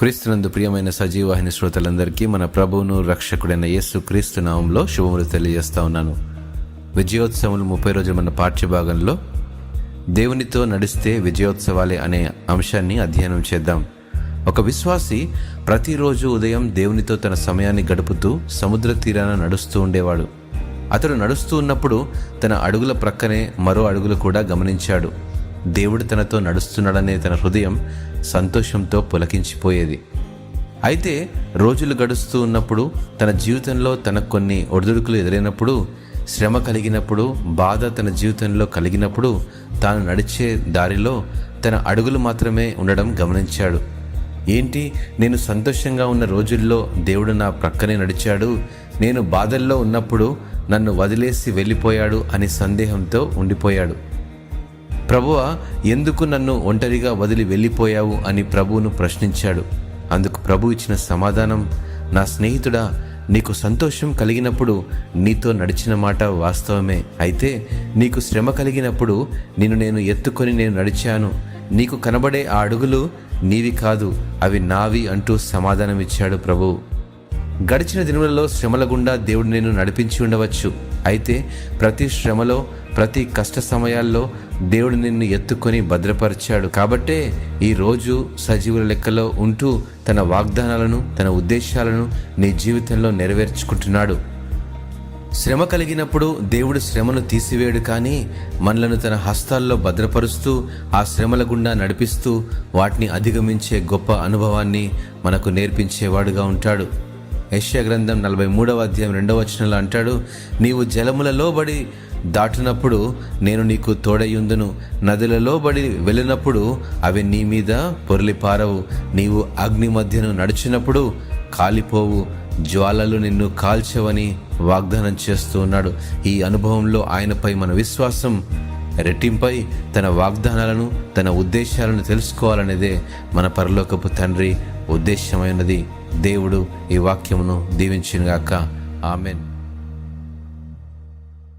క్రీస్తునందు ప్రియమైన సజీవాహిని శ్రోతలందరికీ మన ప్రభువును రక్షకుడైన యేసు క్రీస్తు నామంలో శుభములు తెలియజేస్తా ఉన్నాను. విజయోత్సవములు ముప్పై రోజుల మన పాఠ్యభాగంలో దేవునితో నడిస్తే విజయోత్సవాలే అనే అంశాన్ని అధ్యయనం చేద్దాం. ఒక విశ్వాసి ప్రతిరోజు ఉదయం దేవునితో తన సమయాన్ని గడుపుతూ సముద్ర తీరాన నడుస్తూ ఉండేవాడు. అతడు నడుస్తూ ఉన్నప్పుడు తన అడుగుల ప్రక్కనే మరో అడుగులు కూడా గమనించాడు. దేవుడు తనతో నడుస్తున్నాడనే తన హృదయం సంతోషంతో పులకించిపోయేది. అయితే రోజులు గడుస్తూ ఉన్నప్పుడు తన జీవితంలో తనకు కొన్ని ఒడిదుడుకులు ఎదురైనప్పుడు శ్రమ కలిగినప్పుడు బాధ తన జీవితంలో కలిగినప్పుడు తాను నడిచే దారిలో తన అడుగులు మాత్రమే ఉండడం గమనించాడు. ఏంటి? నేను సంతోషంగా ఉన్న రోజుల్లో దేవుడు నా ప్రక్కనే నడిచాడు. నేను బాధల్లో ఉన్నప్పుడు నన్ను వదిలేసి వెళ్ళిపోయాడు అని సందేహంతో ఉండిపోయాడు. ప్రభువ ఎందుకు నన్ను ఒంటరిగా వదిలి వెళ్ళిపోయావు అని ప్రభువును ప్రశ్నించాడు. అందుకు ప్రభు ఇచ్చిన సమాధానం నా స్నేహితుడా నీకు సంతోషం కలిగినప్పుడు నీతో నడిచిన మాట వాస్తవమే. అయితే నీకు శ్రమ కలిగినప్పుడు నిన్ను నేను ఎత్తుకొని నేను నడిచాను. నీకు కనబడే ఆ అడుగులు నీవి కాదు అవి నావి అంటూ సమాధానమిచ్చాడు ప్రభువు గడిచిన దినములలో శ్రమల గుండా దేవుడు నేను నడిపించి ఉండవచ్చు. అయితే ప్రతి శ్రమలో ప్రతి కష్ట సమయాల్లో దేవుడు నిన్ను ఎత్తుకొని భద్రపరిచాడు. కాబట్టే ఈ రోజు సజీవుల లెక్కలో ఉంటూ తన వాగ్దానాలను తన ఉద్దేశాలను నీ జీవితంలో నెరవేర్చుకుంటున్నాడు. శ్రమ కలిగినప్పుడు దేవుడు శ్రమను తీసివేయడు కానీ మనలను తన హస్తాల్లో భద్రపరుస్తూ ఆ శ్రమల గుండా నడిపిస్తూ వాటిని అధిగమించే గొప్ప అనుభవాన్ని మనకు నేర్పించేవాడుగా ఉంటాడు. యశ్యా గ్రంథం నలభై మూడవ అధ్యాయం రెండవ వచనంలో అంటాడు నీవు జలములలో బడి దాటినప్పుడు నేను నీకు తోడయుందును నదులలో బడి వెళ్ళినప్పుడు అవి నీ మీద పొరలిపారవు. నీవు అగ్ని మధ్యను నడిచినప్పుడు కాలిపోవు. జ్వాలలు నిన్ను కాల్చవని వాగ్దానం చేస్తూ ఉన్నాడు. ఈ అనుభవంలో ఆయనపై మన విశ్వాసం రెట్టింపై తన వాగ్దానాలను తన ఉద్దేశాలను తెలుసుకోవాలనేదే మన పరలోకపు తండ్రి ఉద్దేశమైనది దేవుడు ఈ వాక్యమును దీవించినగాక. ఆమెన్.